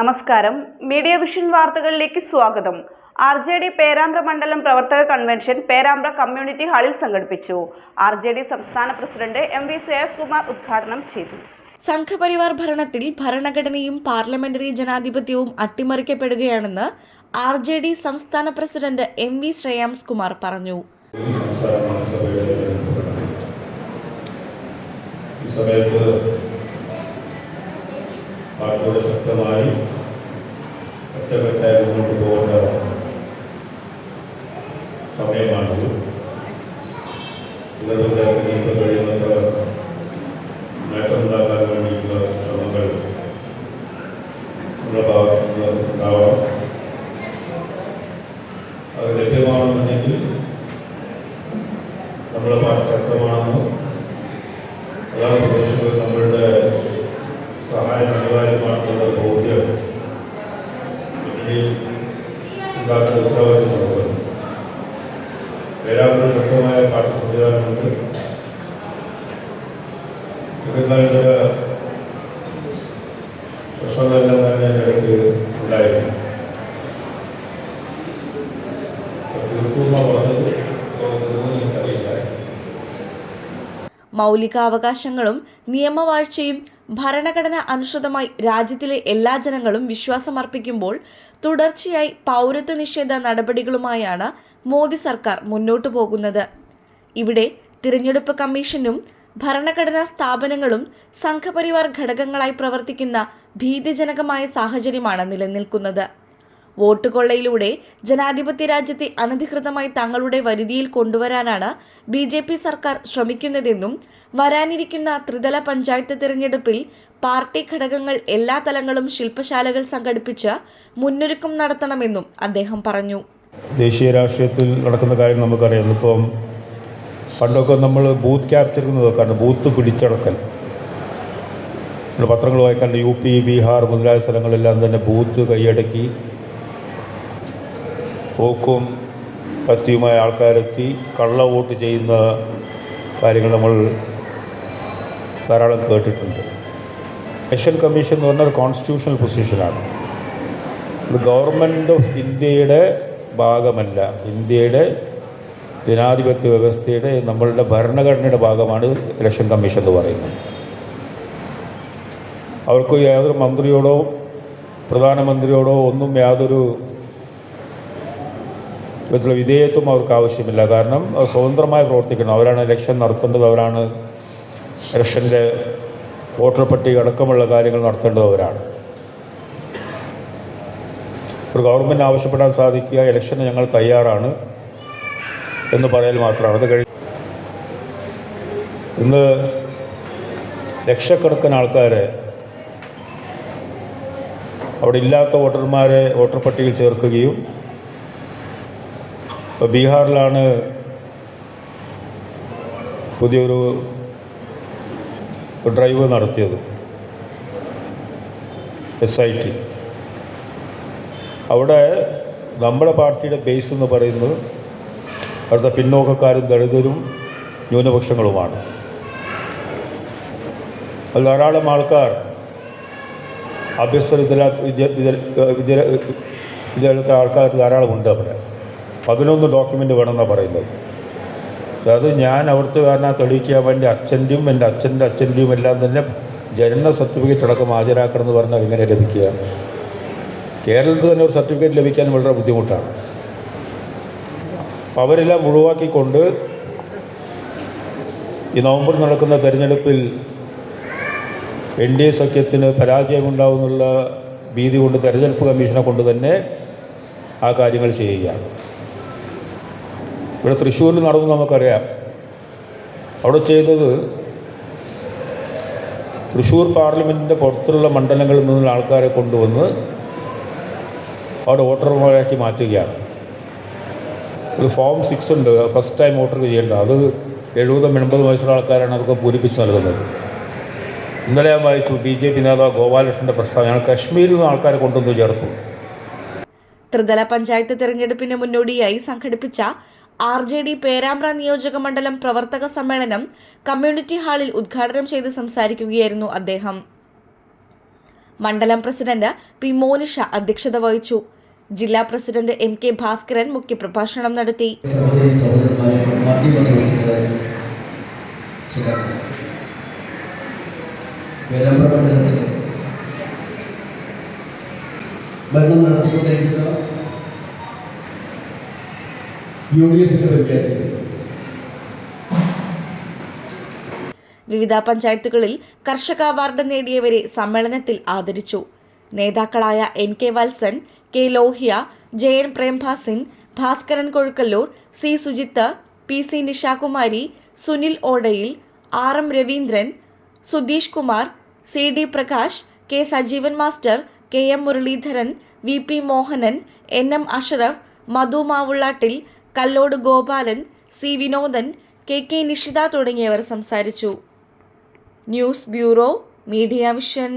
നമസ്കാരം. Media vision വാർത്തകളിലേക്ക് സ്വാഗതം. ആർ ജെ ഡി പേരാമ്പ്ര മണ്ഡലം പ്രവർത്തക കൺവെൻഷൻ പേരാമ്പ്ര കമ്മ്യൂണിറ്റി ഹാളിൽ സംഘടിപ്പിച്ചു. ആർ ജെ ഡി സംസ്ഥാന president M V Shreyas Kumar ഉദ്ഘാടനം ചെയ്തു. സംഘപരിവാർ ഭരണത്തിൽ ഭരണഘടനയും പാർലമെന്ററി ജനാധിപത്യവും അട്ടിമറിക്കപ്പെടുകയാണെന്ന് ആർ ജെ ഡി സംസ്ഥാന president M V Shreyams Kumar പറഞ്ഞു. ഈ സമയത്ത് ഇതിലൂടെ ഇപ്പോൾ കഴിയുന്നത്ര നേട്ടമുണ്ടാക്കാൻ വേണ്ടിയിട്ടുള്ള ശ്രമങ്ങൾ നമ്മുടെ ഭാഗത്തു നിന്ന് ഉണ്ടാവണം. അത് ലഭ്യമാണെന്നുണ്ടെങ്കിൽ നമ്മുടെ പാർട്ടി ശക്തമാണെന്നും എല്ലാ മൗലികാവകാശങ്ങളും നിയമവാഴ്ചയും ഭരണഘടന അനുസൃതമായി രാജ്യത്തിലെ എല്ലാ ജനങ്ങളും വിശ്വാസമർപ്പിക്കുമ്പോൾ തുടർച്ചയായി പൗരത്വ നിഷേധ നടപടികളുമായാണ് മോദി സർക്കാർ മുന്നോട്ടു പോകുന്നത്. ഇവിടെ തിരഞ്ഞെടുപ്പ് കമ്മീഷനും ഭരണഘടനാ സ്ഥാപനങ്ങളും സംഘപരിവാർ ഘടകങ്ങളായി പ്രവർത്തിക്കുന്ന ഭീതിജനകമായ സാഹചര്യമാണ് നിലനിൽക്കുന്നത്. വോട്ട് കൊള്ളയിലൂടെ ജനാധിപത്യ രാജ്യത്തെ അനധികൃതമായി തങ്ങളുടെ വരുതിയിൽ കൊണ്ടുവരാനാണ് ബി ജെ പി സർക്കാർ ശ്രമിക്കുന്നതെന്നും വരാനിരിക്കുന്ന ത്രിതല പഞ്ചായത്ത് തിരഞ്ഞെടുപ്പിൽ പാർട്ടി ഘടകങ്ങൾ എല്ലാ തലങ്ങളും ശില്പശാലകൾ സംഘടിപ്പിച്ച് മുന്നൊരുക്കം നടത്തണമെന്നും അദ്ദേഹം പറഞ്ഞു. ദേശീയ രാഷ്ട്രീയത്തിൽ നടക്കുന്ന കാര്യം നമുക്കറിയാം. ഇപ്പം പണ്ടൊക്കെ നമ്മൾ ബൂത്ത് ക്യാപ്ചർ എന്ന് നോക്കാറുണ്ട് ബൂത്ത് പിടിച്ചടക്കൽ. പത്രങ്ങൾ വായിക്കാണ്ട് യു പി ബീഹാർ മുതലായ സ്ഥലങ്ങളെല്ലാം തന്നെ ബൂത്ത് കൈയടക്കി പോക്കും കത്തിയുമായ ആൾക്കാരെത്തി കള്ള വോട്ട് ചെയ്യുന്ന കാര്യങ്ങൾ നമ്മൾ ധാരാളം കേട്ടിട്ടുണ്ട്. ഇലക്ഷൻ കമ്മീഷൻ എന്ന് പറഞ്ഞാൽ കോൺസ്റ്റിറ്റ്യൂഷണൽ പൊസിഷനാണ് ഇത് ഗവൺമെന്റ് ഓഫ് ഇന്ത്യയുടെ ഭാഗമല്ല. ഇന്ത്യയുടെ ജനാധിപത്യ വ്യവസ്ഥയുടെ നമ്മളുടെ ഭരണഘടനയുടെ ഭാഗമാണ് ഇലക്ഷൻ കമ്മീഷൻ എന്ന് പറയുന്നത്. അവർക്ക് യാതൊരു മന്ത്രിയോടോ പ്രധാനമന്ത്രിയോടോ ഒന്നും യാതൊരു വിധത്തിലുള്ള വിധേയത്വം അവർക്ക് ആവശ്യമില്ല. കാരണം അവർ സ്വതന്ത്രമായി പ്രവർത്തിക്കണം. അവരാണ് ഇലക്ഷൻ നടത്തേണ്ടത്. അവരാണ് ഇലക്ഷന്റെ വോട്ടർ പട്ടിക അടക്കമുള്ള കാര്യങ്ങൾ നടത്തേണ്ടത് അവരാണ്. ഒരു ഗവൺമെന്റ് ആവശ്യപ്പെടാൻ സാധിക്കുക ഇലക്ഷന് ഞങ്ങൾ തയ്യാറാണ് എന്ന് പറയൽ മാത്രമാണ്. അത് കഴിഞ്ഞ് ഇന്ന് ലക്ഷക്കണക്കിന് ആൾക്കാരെ അവിടെ ഇല്ലാത്ത വോട്ടർമാരെ വോട്ടർ പട്ടികയിൽ ചേർക്കുകയും ഇപ്പോൾ ബീഹാറിലാണ് പുതിയൊരു ഡ്രൈവ് നടത്തിയത്. എസ് ഐ ടി അവിടെ നമ്മുടെ പാർട്ടിയുടെ ബേസ് എന്ന് പറയുന്നത് അവിടുത്തെ പിന്നോക്കക്കാരും ദളിതരും ന്യൂനപക്ഷങ്ങളുമാണ്. അത് ധാരാളം ആൾക്കാർ അഭ്യസ്ത വിദ്യാലയ വിദ്യ വിദ്യ വിദ്യാലയത്തിലെ ആൾക്കാർ ധാരാളം ഉണ്ട് അവിടെ. പതിനൊന്ന് ഡോക്യുമെന്റ് വേണമെന്നാണ് പറയുന്നത്. അതായത് ഞാൻ അവിടുത്തെ കാരണം തെളിയിക്കാൻ വേണ്ടി അച്ഛന്റെയും എന്റെ അച്ഛന്റെ അച്ഛന്റെയും എല്ലാം തന്നെ ജനന സർട്ടിഫിക്കറ്റ് അടക്കം ഹാജരാക്കണം എന്ന് പറഞ്ഞാൽ എങ്ങനെ ലഭിക്കുക. കേരളത്തിൽ തന്നെ ഒരു സർട്ടിഫിക്കറ്റ് ലഭിക്കാൻ വളരെ ബുദ്ധിമുട്ടാണ്. അപ്പോൾ അവരെല്ലാം ഒഴിവാക്കിക്കൊണ്ട് ഈ നവംബർ നടക്കുന്ന തെരഞ്ഞെടുപ്പിൽ എൻ ഡി എ സഖ്യത്തിന് പരാജയമുണ്ടാവുമെന്നുള്ള ഭീതി കൊണ്ട് തെരഞ്ഞെടുപ്പ് കമ്മീഷനെ കൊണ്ട് തന്നെ ആ കാര്യങ്ങൾ ചെയ്യുകയാണ്. ഇവിടെ തൃശ്ശൂരിൽ നടന്നു നമുക്കറിയാം. അവിടെ ചെയ്തത് തൃശ്ശൂർ പാർലമെന്റിന്റെ പുറത്തുള്ള മണ്ഡലങ്ങളിൽ നിന്നുള്ള ആൾക്കാരെ കൊണ്ടുവന്ന് അവിടെ വോട്ടർമാരാക്കി മാറ്റുകയാണ്. ഒരു ഫോം സിക്സ് ഉണ്ട് ഫസ്റ്റ് ടൈം വോട്ടർ ചെയ്യേണ്ട അത് എഴുപതും എൺപതും വയസ്സുള്ള ആൾക്കാരാണ് അതൊക്കെ പൂരിപ്പിച്ച് നൽകുന്നത്. ഇന്നലെ ഞാൻ വായിച്ചു ബി ജെ പി നേതാവ് ഗോപാലകൃഷ്ണന്റെ പ്രസ്താവന. കശ്മീരിൽ നിന്ന് ആൾക്കാരെ കൊണ്ടുവന്ന് ചേർത്തു. ത്രിതല പഞ്ചായത്ത് തെരഞ്ഞെടുപ്പിന് മുന്നോടിയായി സംഘടിപ്പിച്ച ആർ ജെ ഡി പേരാമ്പ്ര നിയോജക മണ്ഡലം പ്രവർത്തക സമ്മേളനം കമ്മ്യൂണിറ്റി ഹാളിൽ ഉദ്ഘാടനം ചെയ്ത് സംസാരിക്കുകയായിരുന്നു അദ്ദേഹം. മണ്ഡലം പ്രസിഡന്റ് പി മോനിഷ അധ്യക്ഷത വഹിച്ചു. ജില്ലാ പ്രസിഡന്റ് എം കെ ഭാസ്കരൻ മുഖ്യപ്രഭാഷണം നടത്തി. ഭരണം നടത്തിക്കൊണ്ടിരിക്കുന്ന യു ഡി എഫിന്റെ വിവിധ പഞ്ചായത്തുകളിൽ കർഷക അവാർഡ് നേടിയവരെ സമ്മേളനത്തിൽ ആദരിച്ചു. നേതാക്കളായ N K Valsan K Lohya Jayan Prembhasin Bhaskaran Kozhukkallur C Sujith P C Nishakumari Sunil Odayil R M Raveendran Sudheesh Kumar C D Prakash K Sajeevan master K M Muraleedharan V P Mohanan N M Ashraf Madhu Mavullattil Kallode Gopalan C Vinodan K K Nishitha തുടങ്ങിയവർ സംസാരിച്ചു. News bureau media vision.